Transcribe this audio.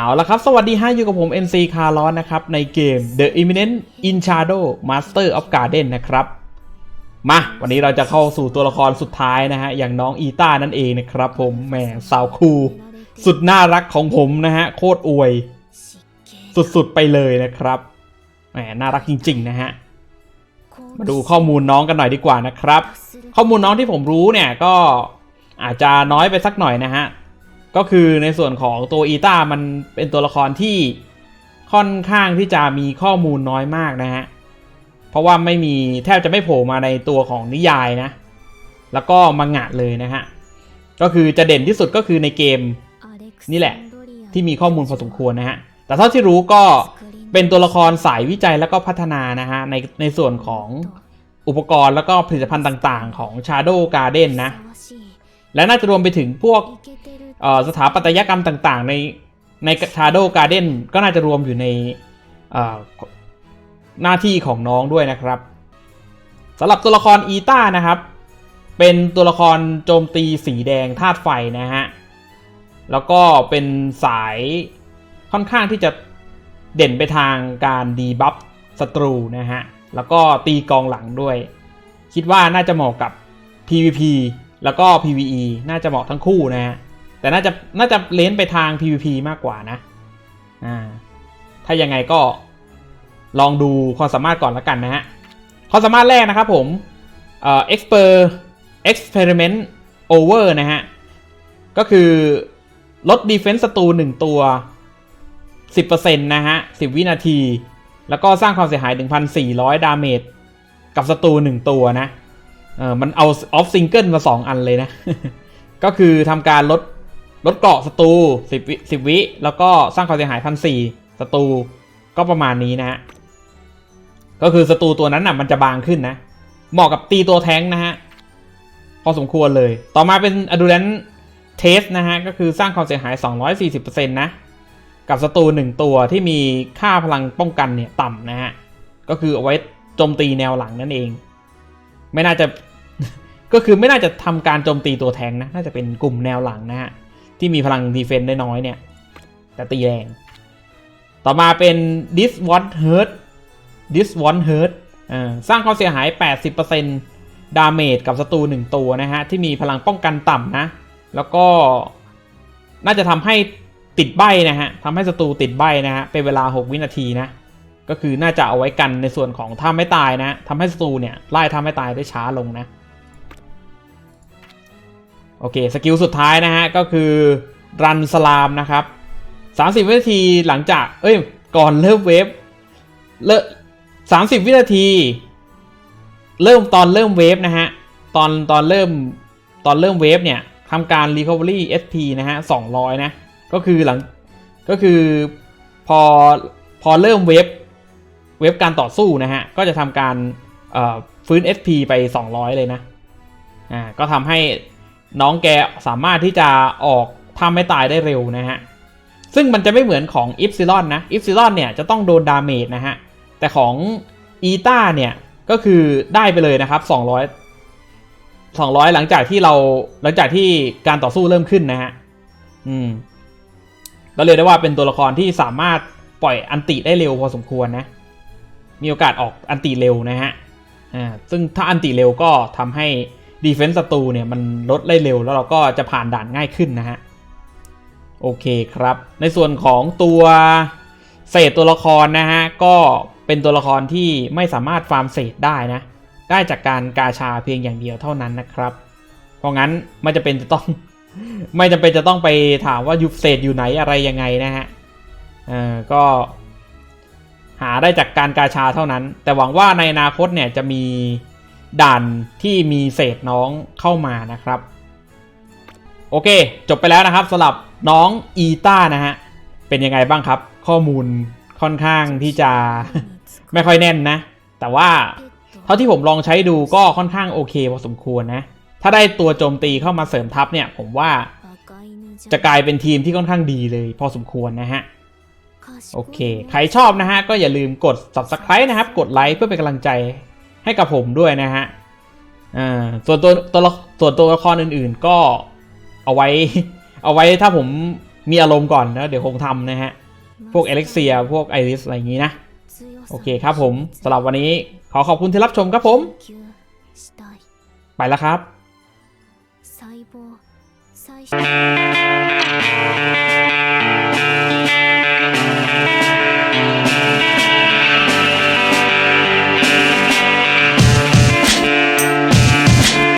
เอาละครับ สวัสดีฮะอยู่กับผม NC c a r l o s นนะครับ ในเกม The Imminent in Shadow Master of Garden นะครับ มา วันนี้เราจะเข้าสู่ตัวละครสุดท้ายนะฮะ อย่างน้องอีต้านั่นเองนะครับผม แหมสาวคู สุดน่ารักของผมนะฮะ โคตรอวย สุดๆไปเลยนะครับ แหมน่ารักจริง ๆ นะฮะ มาดูข้อมูลน้องกันหน่อยดีกว่านะครับ ข้อมูลน้องที่ผมรู้เนี่ยก็อาจจะน้อยไปสักหน่อยนะฮะ ก็คือในส่วนของตัวอีตามันเป็นตัวละครที่ค่อนข้างที่จะมีข้อมูลน้อยมากนะฮะ เพราะว่าไม่มีแทบจะไม่โผล่มาในตัวของนิยายนะ แล้วก็มังงะเลยนะฮะ ก็คือจะเด่นที่สุดก็คือในเกมนี่แหละ ที่มีข้อมูลพอสมควรนะฮะ แต่เท่าที่รู้ก็เป็นตัวละครสายวิจัยแล้วก็พัฒนานะฮะในในส่วนของอุปกรณ์แล้วก็ผลิตภัณฑ์ต่างๆ ของ Shadow Garden นะ และน่าจะรวมไปถึงพวก สถาปัตยกรรมต่างๆ ในใน Shadow Garden ก็น่าจะรวมอยู่ในหน้าที่ของน้องด้วยนะครับสำหรับตัวละครอีต้านะครับ เป็นตัวละครโจมตีสีแดงธาตุไฟนะฮะ แล้วก็เป็นสายค่อนข้างที่จะเด่นไปทางการดีบัฟศัตรูนะฮะ แล้วก็ตีกองหลังด้วย คิดว่าน่าจะเหมาะกับ PVP แล้วก็ PVE น่าจะเหมาะทั้งคู่นะฮะ แต่น่าจะน่าจะเลนไปทาง PVP มากกว่านะอ่าถ้ายังไงก็ลองดูความสามารถก่อนละกันนะฮะความสามารถแรกนะครับผมเอ่อ exper experiment over นะฮะ ก็คือลด defense ศัตรู1ตัว 10%นะฮะ 10 วินาที แล้วก็สร้างความเสียหาย 1,400 ดาเมจกับศัตรู1ตัวนะเออมันเอาออฟซิงเกิลมา 2 อันเลยนะ ก็คือทำการลด ลดเกราะศัตรู10วิ10วิ แล้วก็สร้างความเสียหายพันสี่ศัตรูก็ประมาณนี้นะฮะ ก็คือศัตรูตัวนั้นน่ะมันจะบางขึ้นนะ เหมาะกับตีตัวแท้งนะฮะ พอสมควรเลย ต่อมาเป็น Adulant Test นะฮะ ก็คือสร้างความเสียหาย 240%นะ กับศัตรูหนึ่งตัวที่มีค่าพลังป้องกันเนี่ยต่ำนะฮะ ก็คือเอาไว้โจมตีแนวหลังนั่นเอง ไม่น่าจะ ก็คือไม่น่าจะทำการโจมตีตัวแทงนะ น่าจะเป็นกลุ่มแนวหลังนะฮะ ที่มีพลังดีเฟนต์ได้น้อยเนี่ย แต่ตีแรง ต่อมาเป็น this one hurt this one hurt อ่าสร้างความเสียหาย 80%ดาเมจกับศัตรูหนึ่งตัวนะฮะ ที่มีพลังป้องกันต่ำนะ แล้วก็น่าจะทำให้ติดใบนะฮะทำให้ศัตรูติดใบนะฮะ เป็นเวลา 6 วินาทีนะ ก็คือน่าจะเอาไว้กันในส่วนของถ้าไม่ตายนะทำให้ศัตรูเนี่ยไล่ถ้าไม่ตายได้ช้าลงนะ โอเคสกิลสุดท้ายนะฮะก็คือรันสลามนะครับ 30 วินาทีหลังจาก เอ้ย ก่อนเริ่มเวฟเลิสามสิบวินาที เริ่มตอนเริ่มเวฟนะฮะ ตอนตอนเริ่มตอนเริ่มเวฟเนี่ยทำการ Recovery SP นะฮะ200นะ ก็คือหลังก็คือพอพอเริ่มเวฟเวฟการต่อสู้นะฮะ ก็จะทำการฟื้น SP ไป 200 เลยนะ อ่า ก็ทำให้ น้องแกสามารถที่จะออกถ้าไม่ตายได้เร็วนะฮะ ซึ่งมันจะไม่เหมือนของอิฟซิลอนนะอิฟซิลอนเนี่ยจะต้องโดนดาเมจนะฮะ แต่ของอีตาเนี่ยก็คือได้ไปเลยนะครับ 200 200 หลังจากที่เราหลังจากที่การต่อสู้เริ่มขึ้นนะฮะ อืมก็เลยได้ว่าเป็นตัวละครที่สามารถปล่อยอันติได้เร็วพอสมควรนะ มีโอกาสออกอันติเร็วนะฮะ อ่า ซึ่งถ้าอันติเร็วก็ทำให้ ดีเฟนส์ศัตรูเนี่ยมันลดได้เร็วแล้วเราก็จะผ่านด่านง่ายขึ้นนะฮะ โอเคครับ ในส่วนของตัวเศษตัวละครนะฮะ ก็เป็นตัวละครที่ไม่สามารถฟาร์มเศษได้นะ ได้จากการกาชาเพียงอย่างเดียวเท่านั้นนะครับ เพราะงั้นไม่จะเป็นจะต้อง ไม่จำเป็นจะต้องไปถามว่ายุบเศษอยู่ไหนอะไรยังไงนะฮะเอ่อก็หาได้จากการกาชาเท่านั้น แต่หวังว่าในอนาคตเนี่ยจะมี ด่านที่มีเศษน้องเข้ามานะครับ โอเค จบไปแล้วนะครับสำหรับน้องอีต้านะฮะ เป็นยังไงบ้างครับ ข้อมูลค่อนข้างที่จะไม่ค่อยแน่นนะ แต่ว่าเท่าที่ผมลองใช้ดูก็ค่อนข้างโอเคพอสมควรนะ ถ้าได้ตัวโจมตีเข้ามาเสริมทัพเนี่ย ผมว่าจะกลายเป็นทีมที่ค่อนข้างดีเลยพอสมควรนะฮะโอเค ใครชอบนะฮะ ก็อย่าลืมกด subscribe นะครับ กดไลค์เพื่อเป็นกำลังใจ ให้กับผมด้วยนะฮะส่วนตัวตัวส่วนตัวละครอื่นๆ ก็เอาไว้เอาไว้ถ้าผมมีอารมณ์ก่อนนะเดี๋ยวคงทำนะฮะ พวกเอเล็กเซีย พวกไอริสอะไรอย่างนี้นะ โอเคครับผมสำหรับวันนี้ขอขอบคุณที่รับชมครับผม ไปแล้วครับ